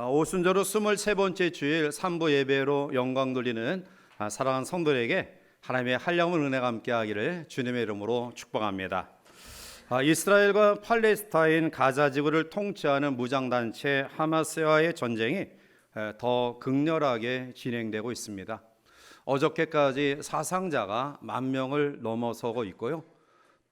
아, 오순절후 23번째 주일 3부 예배로 영광 돌리는 아, 사랑하는 성도들에게 하나님의 한량을 은혜가 함께하기를 주님의 이름으로 축복합니다. 아, 이스라엘과 팔레스타인 가자 지구를 통치하는 무장단체 하마스와의 전쟁이 에, 더 극렬하게 진행되고 있습니다. 어저께까지 사상자가 만 명을 넘어서고 있고요.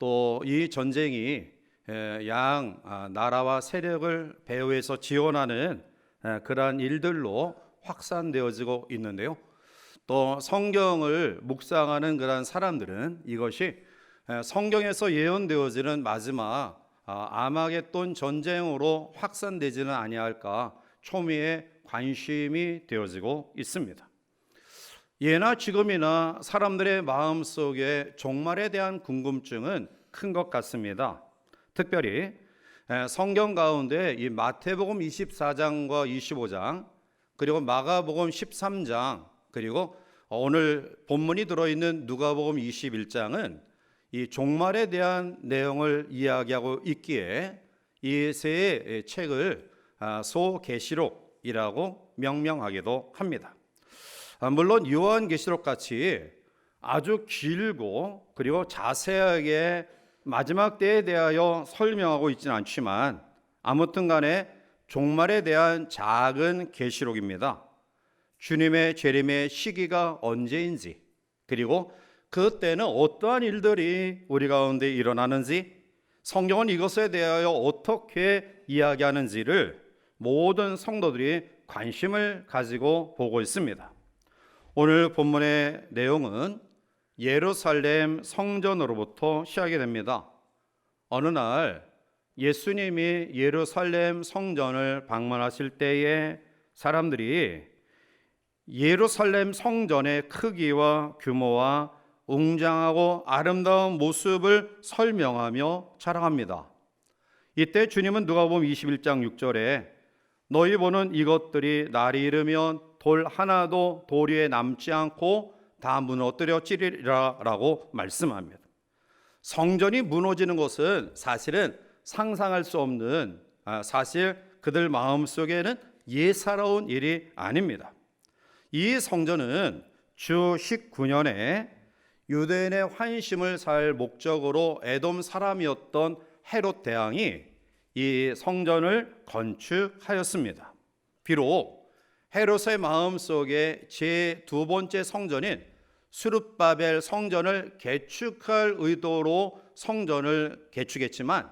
또 이 전쟁이 에, 양 아, 나라와 세력을 배후에서 지원하는 에, 그러한 일들로 확산되어지고 있는데요. 또 성경을 묵상하는 그러한 사람들은 이것이 에, 성경에서 예언되어지는 마지막 아, 아마겟돈 전쟁으로 확산되지는 아니할까 초미의 관심이 되어지고 있습니다. 예나 지금이나 사람들의 마음 속에 종말에 대한 궁금증은 큰 것 같습니다. 특별히 에, 성경 가운데 이 마태복음 24장과 25장 그리고 마가복음 13장 그리고 오늘 본문이 들어있는 누가복음 21장은 이 종말에 대한 내용을 이야기하고 있기에 이 세 책을 아, 소계시록이라고 명명하기도 합니다. 아, 물론 요한계시록 같이 아주 길고 그리고 자세하게 마지막 때에 대하여 설명하고 있지는 않지만 아무튼 간에 종말에 대한 작은 계시록입니다. 주님의 재림의 시기가 언제인지 그리고 그때는 어떠한 일들이 우리 가운데 일어나는지 성경은 이것에 대하여 어떻게 이야기하는지를 모든 성도들이 관심을 가지고 보고 있습니다. 오늘 본문의 내용은 예루살렘 성전으로부터 시작이 됩니다. 어느 날 예수님이 예루살렘 성전을 방문하실 때에 사람들이 예루살렘 성전의 크기와 규모와 웅장하고 아름다운 모습을 설명하며 자랑합니다. 이때 주님은 누가복음 21장 6절에 너희 보는 이것들이 날이 이르면 돌 하나도 돌 위에 남지 않고 다 무너뜨려지리라라고 말씀합니다. 성전이 무너지는 것은 사실은 상상할 수 없는 아, 사실 그들 마음 속에는 예사로운 일이 아닙니다. 이 성전은 주 19년에 유대인의 환심을 살 목적으로 에돔 사람이었던 헤롯 대왕이 이 성전을 건축하였습니다. 비록 헤롯의 마음 속에 제 두 번째 성전인 수르바벨 성전을 개축할 의도로 성전을 개축했지만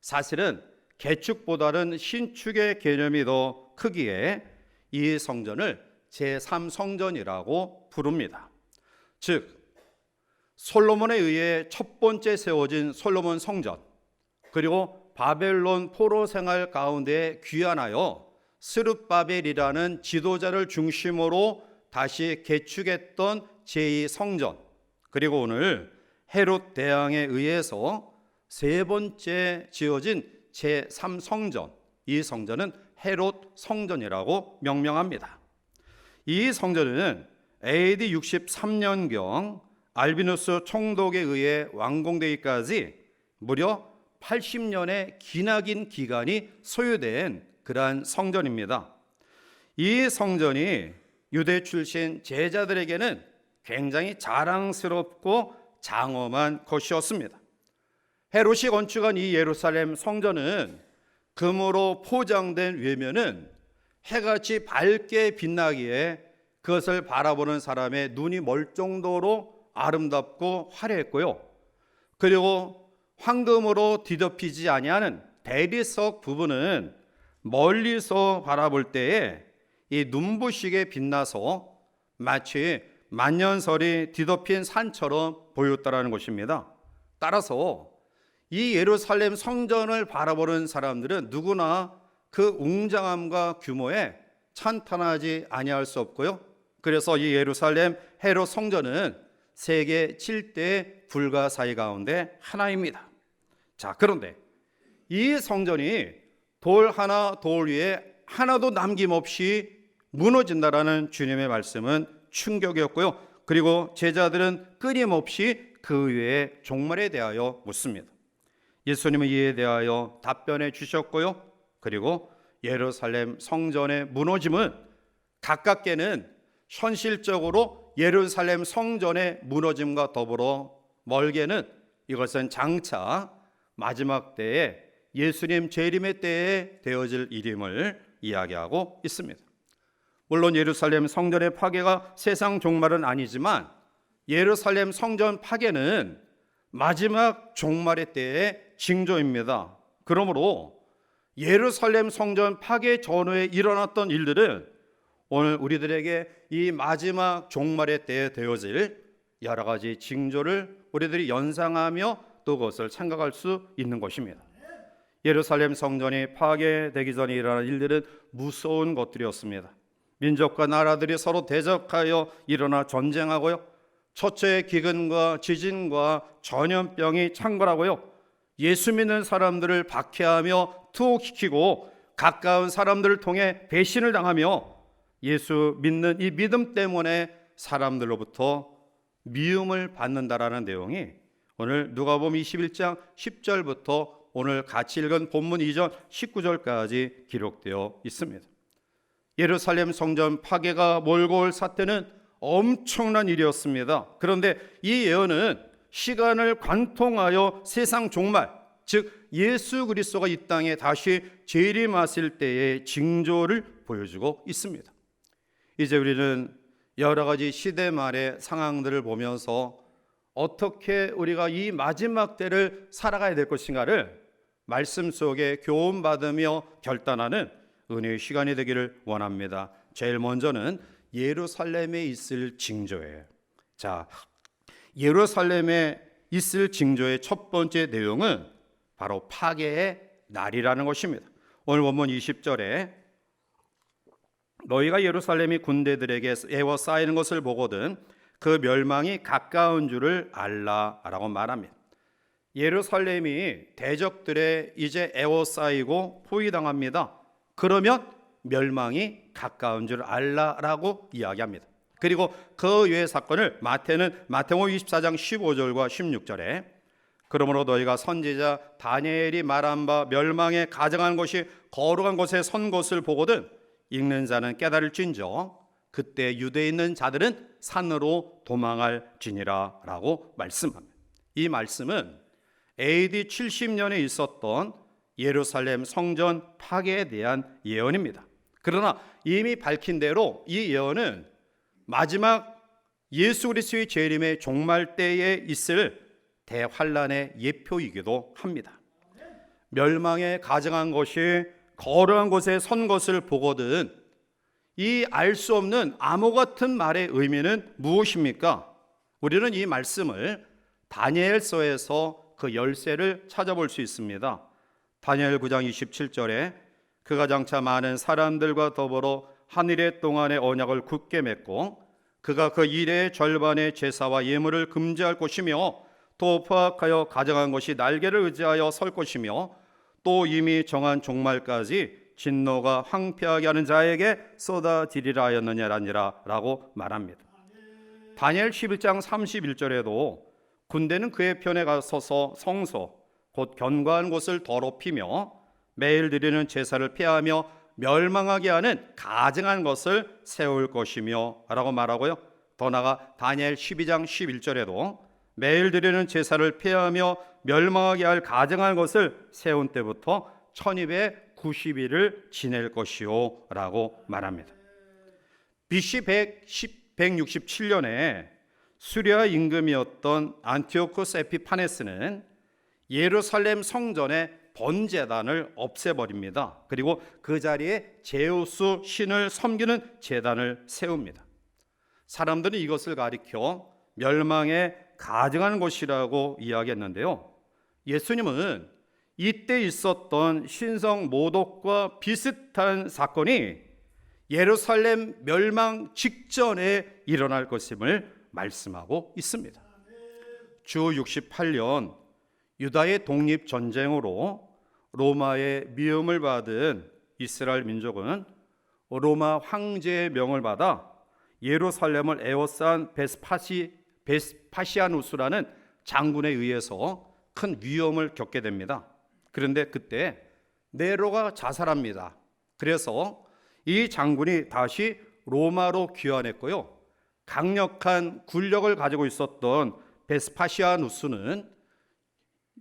사실은 개축보다는 신축의 개념이 더 크기에 이 성전을 제3성전이라고 부릅니다. 즉 솔로몬에 의해 첫 번째 세워진 솔로몬 성전 그리고 바벨론 포로 생활 가운데 귀환하여 스룹바벨이라는 지도자를 중심으로 다시 개축했던 제2 성전 그리고 오늘 헤롯 대왕에 의해서 세 번째 지어진 제3 성전 이 성전은 헤롯 성전이라고 명명합니다. 이 성전은 AD 63년경 알비누스 총독에 의해 완공되기까지 무려 80년의 기나긴 기간이 소요된 그러한 성전입니다. 이 성전이 유대 출신 제자들에게는 굉장히 자랑스럽고 장엄한 것이었습니다. 헤롯이 건축한 이 예루살렘 성전은 금으로 포장된 외면은 해같이 밝게 빛나기에 그것을 바라보는 사람의 눈이 멀 정도로 아름답고 화려했고요. 그리고 황금으로 뒤덮이지 아니하는 대리석 부분은 멀리서 바라볼 때에 이 눈부시게 빛나서 마치 만년설이 뒤덮인 산처럼 보였다라는 것입니다. 따라서 이 예루살렘 성전을 바라보는 사람들은 누구나 그 웅장함과 규모에 찬탄하지 아니할 수 없고요. 그래서 이 예루살렘 헤롯 성전은 세계 7대 불가사의 가운데 하나입니다. 자, 그런데 이 성전이 돌 하나 돌 위에 하나도 남김없이 무너진다라는 주님의 말씀은 충격이었고요. 그리고 제자들은 끊임없이 그 외의 종말에 대하여 묻습니다. 예수님은 이에 대하여 답변해 주셨고요. 그리고 예루살렘 성전의 무너짐은 가깝게는 현실적으로 예루살렘 성전의 무너짐과 더불어 멀게는 이것은 장차 마지막 때에 예수님 재림의 때에 되어질 일임을 이야기하고 있습니다. 물론 예루살렘 성전의 파괴가 세상 종말은 아니지만 예루살렘 성전 파괴는 마지막 종말의 때의 징조입니다. 그러므로 예루살렘 성전 파괴 전후에 일어났던 일들은 오늘 우리들에게 이 마지막 종말의 때에 되어질 여러 가지 징조를 우리들이 연상하며 또 그것을 생각할 수 있는 것입니다. 예루살렘 성전이 파괴되기 전에 일어난 일들은 무서운 것들이었습니다. 민족과 나라들이 서로 대적하여 일어나 전쟁하고요. 첫째 기근과 지진과 전염병이 창궐하고요. 예수 믿는 사람들을 박해하며 투옥시키고 가까운 사람들을 통해 배신을 당하며 예수 믿는 이 믿음 때문에 사람들로부터 미움을 받는다라는 내용이 오늘 누가복음 21장 10절부터 오늘 같이 읽은 본문 이전 19절까지 기록되어 있습니다. 예루살렘 성전 파괴가 몰고 올 사태는 엄청난 일이었습니다. 그런데 이 예언은 시간을 관통하여 세상 종말, 즉 예수 그리스도가 이 땅에 다시 재림하실 때의 징조를 보여주고 있습니다. 이제 우리는 여러 가지 시대 말의 상황들을 보면서 어떻게 우리가 이 마지막 때를 살아가야 될 것인가를 말씀 속에 교훈 받으며 결단하는 은혜의 시간이 되기를 원합니다. 제일 먼저는 예루살렘에 있을 징조예요. 자, 예루살렘에 있을 징조의 첫 번째 내용은 바로 파괴의 날이라는 것입니다. 오늘 본문 20절에 너희가 예루살렘이 군대들에게 에워싸이는 것을 보거든 그 멸망이 가까운 줄을 알라라고 말합니다. 예루살렘이 대적들의 이제 에워싸이고 포위당합니다. 그러면 멸망이 가까운 줄 알라라고 이야기합니다. 그리고 그 외의 사건을 마태는 마태복음 24장 15절과 16절에 그러므로 너희가 선지자 다니엘이 말한 바 멸망에 가정한 것이 거룩한 곳에 선 것을 보거든 읽는 자는 깨달을진저 그때 유대에 있는 자들은 산으로 도망할지니라라고 말씀합니다. 이 말씀은 AD 70년에 있었던 예루살렘 성전 파괴에 대한 예언입니다. 그러나 이미 밝힌 대로 이 예언은 마지막 예수 그리스도의 재림의 종말 때에 있을 대환란의 예표이기도 합니다. 멸망에 가정한 것이 거룩한 곳에 선 것을 보거든 이 알 수 없는 암호 같은 말의 의미는 무엇입니까? 우리는 이 말씀을 다니엘서에서 그 열쇠를 찾아볼 수 있습니다. 다니엘 9장 27절에 그가 장차 많은 사람들과 더불어 한일의 동안의 언약을 굳게 맺고 그가 그 일의 절반의 제사와 예물을 금지할 것이며 또 포악하여 가정한 것이 날개를 의지하여 설 것이며 또 이미 정한 종말까지 진노가 황폐하게 하는 자에게 쏟아지리라 하였느냐라니라 라고 말합니다. 다니엘 11장 31절에도 군대는 그의 편에 가서서 성소 곧 견고한 곳을 더럽히며 매일 드리는 제사를 폐하며 멸망하게 하는 가증한 것을 세울 것이며라고 말하고요. 더 나아가 다니엘 12장 11절에도 매일 드리는 제사를 폐하며 멸망하게 할 가증한 것을 세운 때부터 1290일을 지낼 것이요라고 말합니다. BC 110, 167년에 수리아 임금이었던 안티오쿠스 에피파네스는 예루살렘 성전의 번제단을 없애버립니다. 그리고 그 자리에 제우스 신을 섬기는 제단을 세웁니다. 사람들은 이것을 가리켜 멸망에 가증한 것이라고 이야기했는데요. 예수님은 이때 있었던 신성 모독과 비슷한 사건이 예루살렘 멸망 직전에 일어날 것임을 말씀하고 있습니다. 주 68년 유다의 독립 전쟁으로 로마의 미움을 받은 이스라엘 민족은 로마 황제의 명을 받아 예루살렘을 에워싼 베스파시 베스파시아누스라는 장군에 의해서 큰 위험을 겪게 됩니다. 그런데 그때 네로가 자살합니다. 그래서 이 장군이 다시 로마로 귀환했고요. 강력한 군력을 가지고 있었던 베스파시아누스는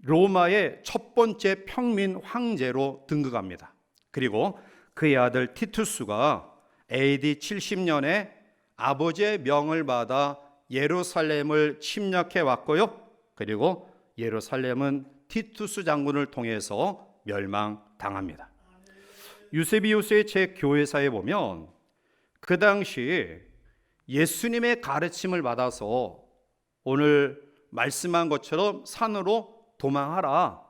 로마의 첫 번째 평민 황제로 등극합니다. 그리고 그의 아들 티투스가 AD 70년에 아버지의 명을 받아 예루살렘을 침략해 왔고요. 그리고 예루살렘은 티투스 장군을 통해서 멸망당합니다. 유세비우스의 책 교회사에 보면 그 당시 예수님의 가르침을 받아서 오늘 말씀한 것처럼 산으로 도망하라.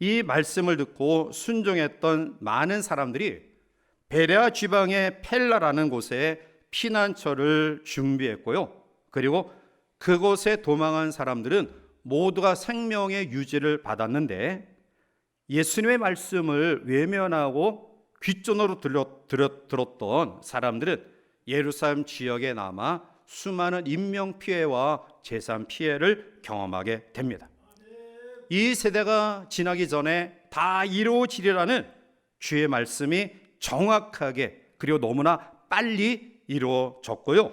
이 말씀을 듣고 순종했던 많은 사람들이 베레아 지방의 펠라라는 곳에 피난처를 준비했고요. 그리고 그곳에 도망한 사람들은 모두가 생명의 유지를 받았는데 예수님의 말씀을 외면하고 귓전으로 들려, 들었, 들었던 사람들은 예루살렘 지역에 남아 수많은 인명 피해와 재산 피해를 경험하게 됩니다. 이 세대가 지나기 전에 다 이루어지리라는 주의 말씀이 정확하게 그리고 너무나 빨리 이루어졌고요.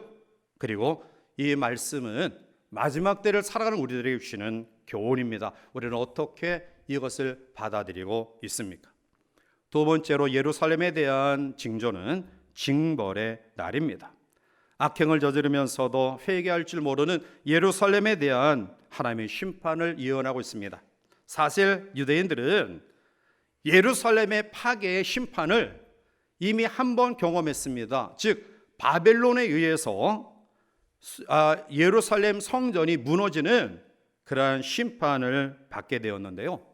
그리고 이 말씀은 마지막 때를 살아가는 우리들에게 주시는 교훈입니다. 우리는 어떻게 이것을 받아들이고 있습니까? 두 번째로 예루살렘에 대한 징조는 징벌의 날입니다. 악행을 저지르면서도 회개할 줄 모르는 예루살렘에 대한 하나님의 심판을 예언하고 있습니다. 사실 유대인들은 예루살렘의 파괴의 심판을 이미 한 번 경험했습니다. 즉 바벨론에 의해서 아, 예루살렘 성전이 무너지는 그러한 심판을 받게 되었는데요.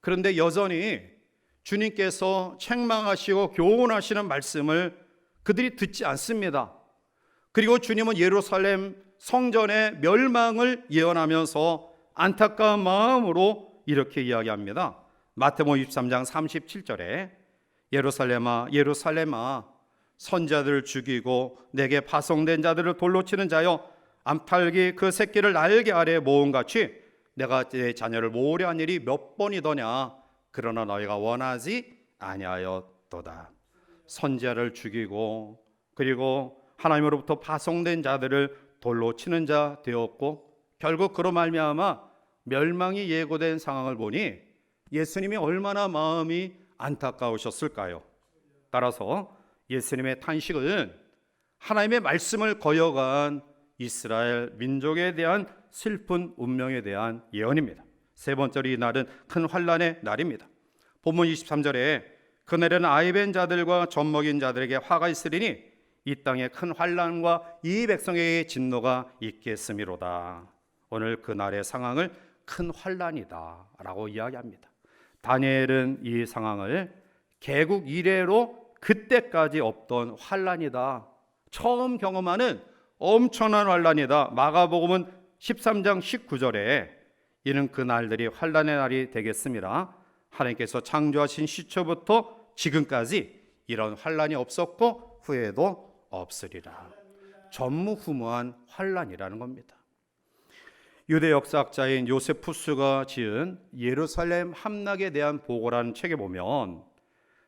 그런데 여전히 주님께서 책망하시고 교훈하시는 말씀을 그들이 듣지 않습니다. 그리고 주님은 예루살렘 성전의 멸망을 예언하면서 안타까운 마음으로 이렇게 이야기합니다. 마태복음 23장 37절에 예루살렘아 예루살렘아 선자들을 죽이고 내게 파송된 자들을 돌로 치는 자여 암탉이 그 새끼를 날개 아래 모은 같이 내가 내 자녀를 모으려 한 일이 몇 번이더냐 그러나 너희가 원하지 아니하였도다 선자를 죽이고 그리고 하나님으로부터 파송된 자들을 돌로 치는 자 되었고 결국 그로 말미암아 멸망이 예고된 상황을 보니 예수님이 얼마나 마음이 안타까우셨을까요? 따라서 예수님의 탄식은 하나님의 말씀을 거여간 이스라엘 민족에 대한 슬픈 운명에 대한 예언입니다. 세 번째로 이 날은 큰 환란의 날입니다. 본문 23절에 그날에는 아이벤 자들과 젖먹인 자들에게 화가 있으리니 이 땅에 큰 환란과 이 백성에게 진노가 있겠음이로다. 오늘 그 날의 상황을 큰 환란이다라고 이야기합니다. 다니엘은 이 상황을 개국 이래로 그때까지 없던 환란이다. 처음 경험하는 엄청난 환란이다. 마가복음은 13장 19절에 이는 그 날들이 환란의 날이 되겠습니다. 하나님께서 창조하신 시초부터 지금까지 이런 환란이 없었고 후에도 없으리라. 전무후무한 환란이라는 겁니다. 유대 역사학자인 요세푸스가 지은 예루살렘 함락에 대한 보고라는 책에 보면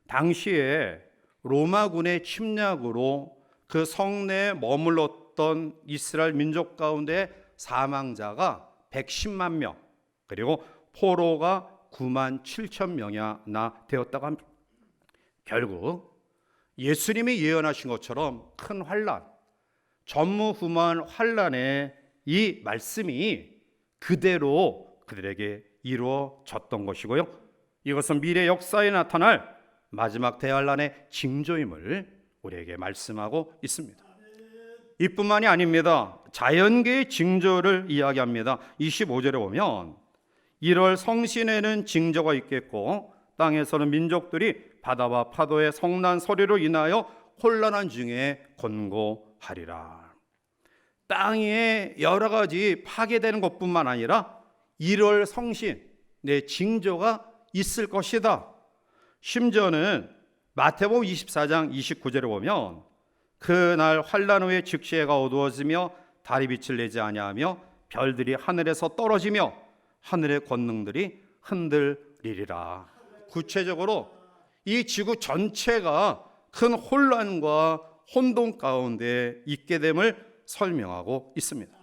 당시에 로마군의 침략으로 그 성내에 머물렀던 이스라엘 민족 가운데 사망자가 110만 명 그리고 포로가 9만 7천 명이나 되었다고 합니다. 결국 예수님이 예언하신 것처럼 큰 환란, 전무후무한 환란의 이 말씀이 그대로 그들에게 이루어졌던 것이고요. 이것은 미래 역사에 나타날 마지막 대환란의 징조임을 우리에게 말씀하고 있습니다. 이뿐만이 아닙니다. 자연계의 징조를 이야기합니다. 25절에 보면 1월 성신에는 징조가 있겠고 땅에서는 민족들이 바다와 파도의 성난 소리로 인하여 혼란한 중에 곤고하리라. 땅에 여러 가지 파괴되는 것뿐만 아니라 1월 성신 내 징조가 있을 것이다. 심지어는 마태복음 24장 29절에 보면 그날 환란 후에 즉시 해가 어두워지며 달이 빛을 내지 아니하며 별들이 하늘에서 떨어지며 하늘의 권능들이 흔들리리라. 구체적으로 이 지구 전체가 큰 혼란과 혼돈 가운데 있게 됨을 설명하고 있습니다.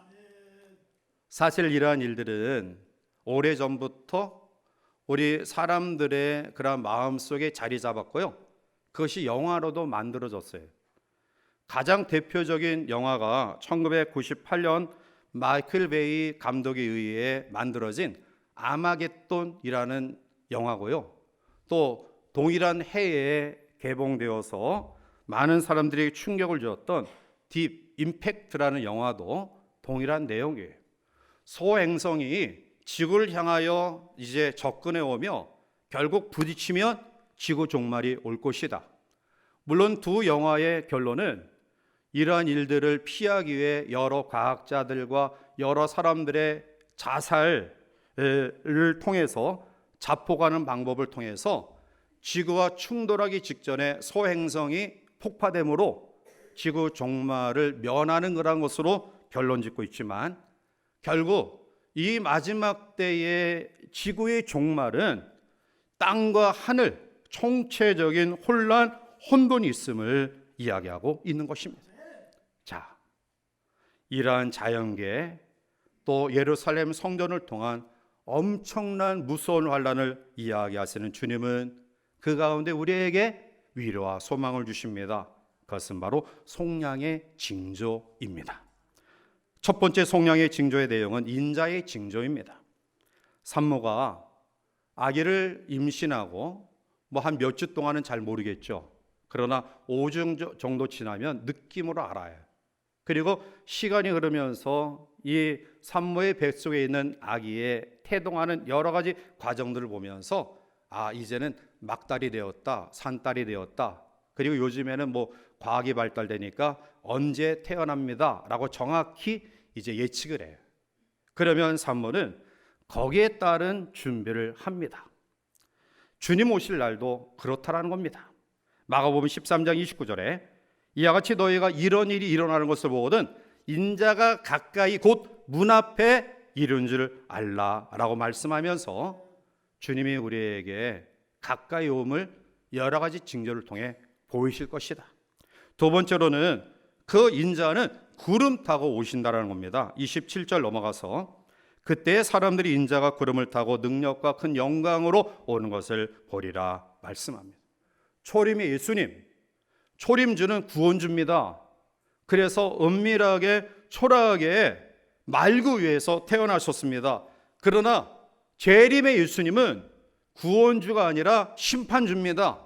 사실 이러한 일들은 오래 전부터 우리 사람들의 그런 마음 속에 자리 잡았고요. 그것이 영화로도 만들어졌어요. 가장 대표적인 영화가 1998년 마이클 베이 감독에 의해 만들어진 아마겟돈이라는 영화고요. 또 동일한 해에 개봉되어서 많은 사람들에게 충격을 주었던 딥 임팩트라는 영화도 동일한 내용이에요. 소행성이 지구를 향하여 이제 접근해 오며 결국 부딪히면 지구 종말이 올 것이다. 물론 두 영화의 결론은 이러한 일들을 피하기 위해 여러 과학자들과 여러 사람들의 자살을 통해서 자포가는 방법을 통해서 지구와 충돌하기 직전에 소행성이 폭파됨으로 지구 종말을 면하는 그런 것으로 결론 짓고 있지만 결국 이 마지막 때의 지구의 종말은 땅과 하늘 총체적인 혼란, 혼돈이 있음을 이야기하고 있는 것입니다. 자, 이러한 자연계 또 예루살렘 성전을 통한 엄청난 무서운 환란을 이야기하시는 주님은 그 가운데 우리에게 위로와 소망을 주십니다. 그것은 바로 속량의 징조입니다. 첫 번째 속량의 징조의 내용은 인자의 징조입니다. 산모가 아기를 임신하고 뭐 한 몇 주 동안은 잘 모르겠죠. 그러나 5주 정도 지나면 느낌으로 알아요. 그리고 시간이 흐르면서 이 산모의 뱃속에 있는 아기의 태동하는 여러 가지 과정들을 보면서 아 이제는 막달이 되었다, 산딸이 되었다. 그리고 요즘에는 뭐 과학이 발달되니까 언제 태어납니다라고 정확히 이제 예측을 해요. 그러면 산모는 거기에 따른 준비를 합니다. 주님 오실 날도 그렇다라는 겁니다. 마가복음 13장 29절에 이와 같이 너희가 이런 일이 일어나는 것을 보거든 인자가 가까이 곧 문 앞에 이른 줄 알라라고 말씀하면서 주님이 우리에게 가까이 오음을 여러 가지 징조를 통해 보이실 것이다. 두 번째로는 그 인자는 구름 타고 오신다라는 겁니다. 27절 넘어가서 그때 사람들이 인자가 구름을 타고 능력과 큰 영광으로 오는 것을 보리라 말씀합니다. 초림의 예수님, 초림주는 구원주입니다. 그래서 은밀하게 초라하게 말구 위에서 태어나셨습니다. 그러나 재림의 예수님은 구원주가 아니라 심판주입니다.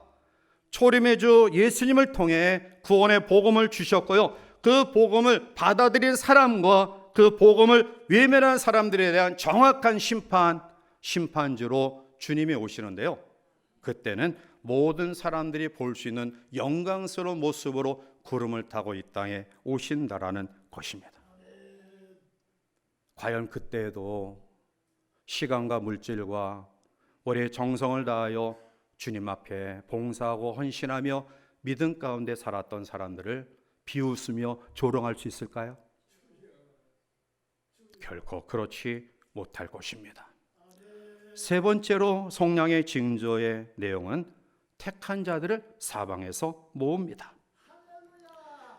초림의 주 예수님을 통해 구원의 복음을 주셨고요. 그 복음을 받아들인 사람과 그 복음을 외면한 사람들에 대한 정확한 심판, 심판주로 주님이 오시는데요. 그때는 모든 사람들이 볼 수 있는 영광스러운 모습으로 구름을 타고 이 땅에 오신다라는 것입니다. 과연 그때에도 시간과 물질과 우리의 정성을 다하여 주님 앞에 봉사하고 헌신하며 믿음 가운데 살았던 사람들을 비웃으며 조롱할 수 있을까요? 결코 그렇지 못할 것입니다. 세 번째로 성령의 징조의 내용은 택한 자들을 사방에서 모읍니다.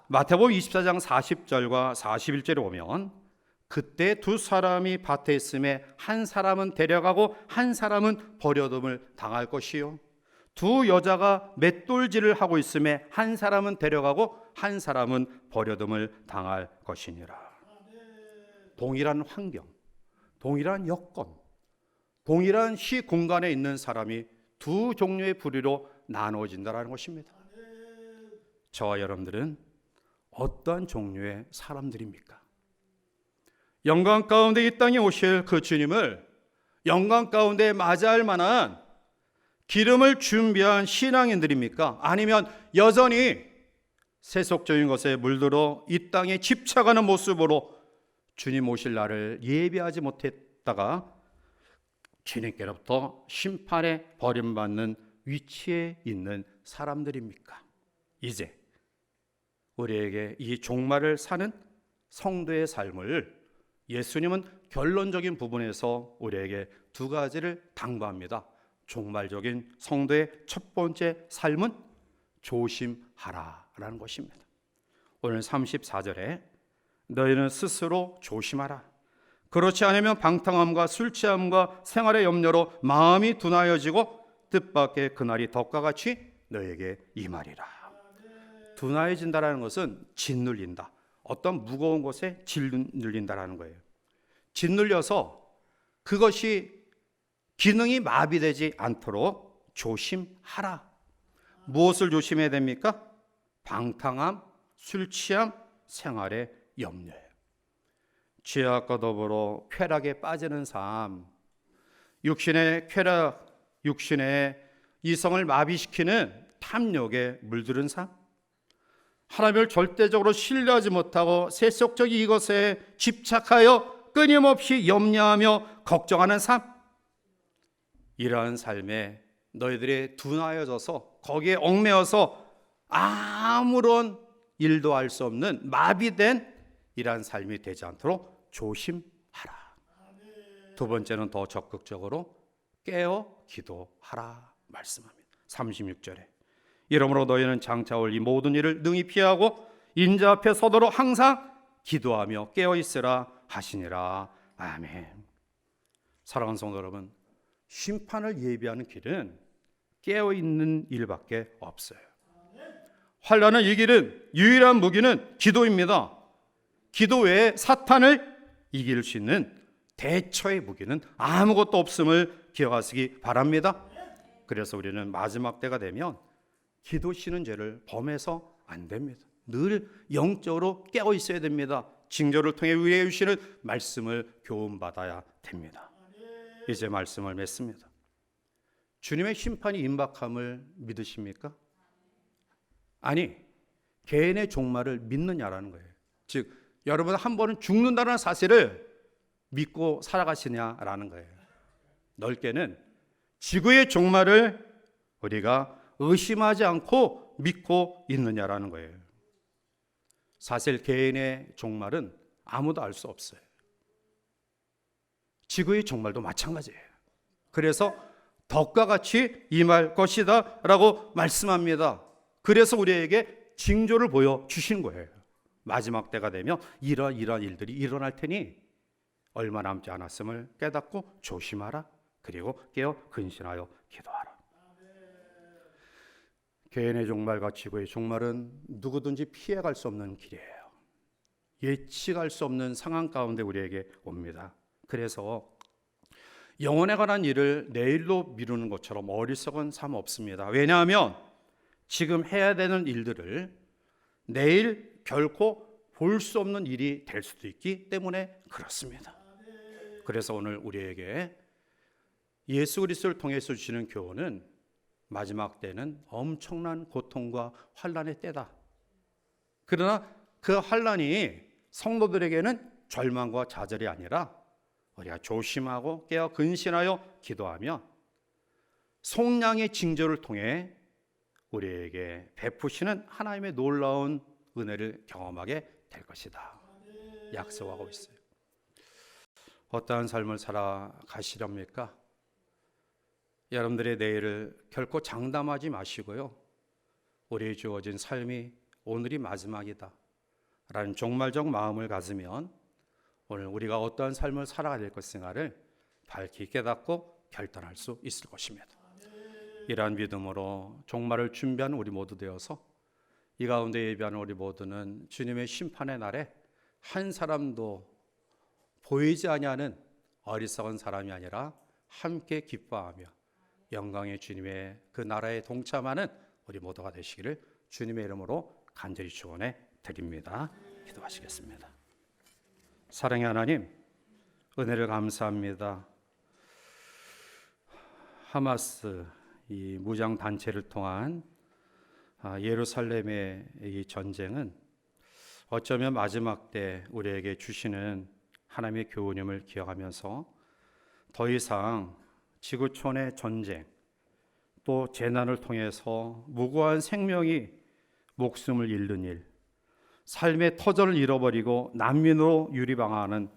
마태복음 24장 40절과 41절에 보면 그때 두 사람이 밭에 있음에 한 사람은 데려가고 한 사람은 버려둠을 당할 것이요 두 여자가 맷돌질을 하고 있음에 한 사람은 데려가고 한 사람은 버려둠을 당할 것이니라. 동일한 환경, 동일한 여건, 동일한 시 공간에 있는 사람이 두 종류의 부류로 나누어진다라는 것입니다. 저와 여러분들은 어떠한 종류의 사람들입니까? 영광 가운데 이 땅에 오실 그 주님을 영광 가운데 맞이할 만한 기름을 준비한 신앙인들입니까? 아니면 여전히 세속적인 것에 물들어 이 땅에 집착하는 모습으로 주님 오실 날을 예비하지 못했다가 주님께로부터 심판에 버림받는 위치에 있는 사람들입니까? 이제 우리에게 이 종말을 사는 성도의 삶을 예수님은 결론적인 부분에서 우리에게 두 가지를 당부합니다. 종말적인 성도의 첫 번째 삶은 조심하라라는 것입니다. 오늘 34절에 너희는 스스로 조심하라. 그렇지 않으면 방탕함과 술 취함과 생활의 염려로 마음이 둔하여지고 뜻밖의 그날이 덕과 같이 너에게 임하리라. 둔하여진다라는 것은 짓눌린다. 어떤 무거운 것에 짓눌린다라는 거예요. 짓눌려서 그것이 기능이 마비되지 않도록 조심하라. 무엇을 조심해야 됩니까? 방탕함, 술 취함, 생활의 염려예요. 죄악과 더불어 쾌락에 빠지는 삶, 육신의 쾌락, 육신의 이성을 마비시키는 탐욕에 물들은 삶, 하나님을 절대적으로 신뢰하지 못하고 세속적 이것에 집착하여 끊임없이 염려하며 걱정하는 삶, 이러한 삶에 너희들이 둔하여져서 거기에 얽매여서 아무런 일도 할 수 없는 마비된 이러한 삶이 되지 않도록 조심하라. 두 번째는 더 적극적으로 깨어 기도하라 말씀합니다. 36절에 이러므로 너희는 장차 올 이 모든 일을 능히 피하고 인자 앞에 서도록 항상 기도하며 깨어 있으라 하시니라. 아멘. 사랑하는 성도 여러분, 심판을 예비하는 길은 깨어 있는 일밖에 없어요. 환란을 이기는 유일한 무기는 기도입니다. 기도 외에 사탄을 이길 수 있는 대처의 무기는 아무것도 없음을 기억하시기 바랍니다. 그래서 우리는 마지막 때가 되면 기도 쉬는 죄를 범해서 안 됩니다. 늘 영적으로 깨어 있어야 됩니다. 징조를 통해 위에 주시는 말씀을 교훈받아야 됩니다. 이제 말씀을 맺습니다. 주님의 심판이 임박함을 믿으십니까? 아니, 개인의 종말을 믿느냐라는 거예요. 즉, 여러분 한 번은 죽는다는 사실을 믿고 살아가시냐라는 거예요. 넓게는 지구의 종말을 우리가 의심하지 않고 믿고 있느냐라는 거예요. 사실 개인의 종말은 아무도 알 수 없어요. 지구의 종말도 마찬가지예요. 그래서 덕과 같이 임할 것이다 라고 말씀합니다. 그래서 우리에게 징조를 보여 주신 거예요. 마지막 때가 되면 이러 이러한 일들이 일어날 테니 얼마 남지 않았음을 깨닫고 조심하라. 그리고 깨어 근신하여 기도하라. 개인의 종말과 지구의 종말은 누구든지 피해갈 수 없는 길이에요. 예측할 수 없는 상황 가운데 우리에게 옵니다. 그래서 영혼에 관한 일을 내일로 미루는 것처럼 어리석은 삶 없습니다. 왜냐하면 지금 해야 되는 일들을 내일 결코 볼 수 없는 일이 될 수도 있기 때문에 그렇습니다. 그래서 오늘 우리에게 예수 그리스도를 통해서 주시는 교훈은 마지막 때는 엄청난 고통과 환란의 때다. 그러나 그 환란이 성도들에게는 절망과 좌절이 아니라 우리가 조심하고 깨어 근신하여 기도하며 속량의 징조를 통해 우리에게 베푸시는 하나님의 놀라운 은혜를 경험하게 될 것이다. 약속하고 있어요. 어떠한 삶을 살아가시렵니까? 여러분들의 내일을 결코 장담하지 마시고요. 우리의 주어진 삶이 오늘이 마지막이다. 라는 종말적 마음을 가지면 오늘 우리가 어떠한 삶을 살아가야 될 것인가를 밝히 깨닫고 결단할 수 있을 것입니다. 이러한 믿음으로 종말을 준비하는 우리 모두 되어서 이 가운데 예비하는 우리 모두는 주님의 심판의 날에 한 사람도 보이지 아니하는 어리석은 사람이 아니라 함께 기뻐하며 영광의 주님의 그 나라에 동참하는 우리 모두가 되시기를 주님의 이름으로 간절히 축원해 드립니다. 기도하시겠습니다. 사랑의 하나님, 은혜를 감사합니다. 하마스 이 무장 단체를 통한 아, 예루살렘의 이 전쟁은 어쩌면 마지막 때 우리에게 주시는 하나님의 교훈임을 기억하면서 더 이상 지구촌의 전쟁 또 재난을 통해서 무고한 생명이 목숨을 잃는 일, 삶의 터전을 잃어버리고 난민으로 유리방황하는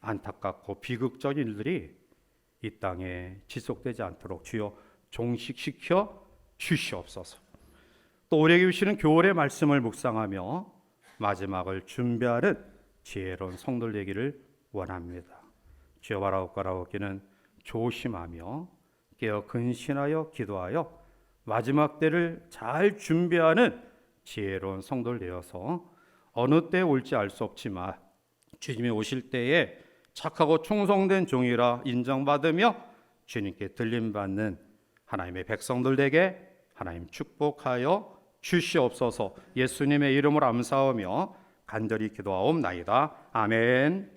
안타깝고 비극적인 일들이 이 땅에 지속되지 않도록 주여 종식시켜 주시옵소서. 또 우리에게 주시는 교월의 말씀을 묵상하며 마지막을 준비하는 지혜로운 성도들 되기를 원합니다. 주여 바라옵가라옵기는 조심하며 깨어 근신하여 기도하여 마지막 때를 잘 준비하는 지혜로운 성도들 되어서 어느 때 올지 알 수 없지만 주님이 오실 때에 착하고 충성된 종이라 인정받으며 주님께 들림받는 하나님의 백성들 되게 하나님 축복하여 주시옵소서 예수님의 이름으로 암사하며 간절히 기도하옵나이다. 아멘.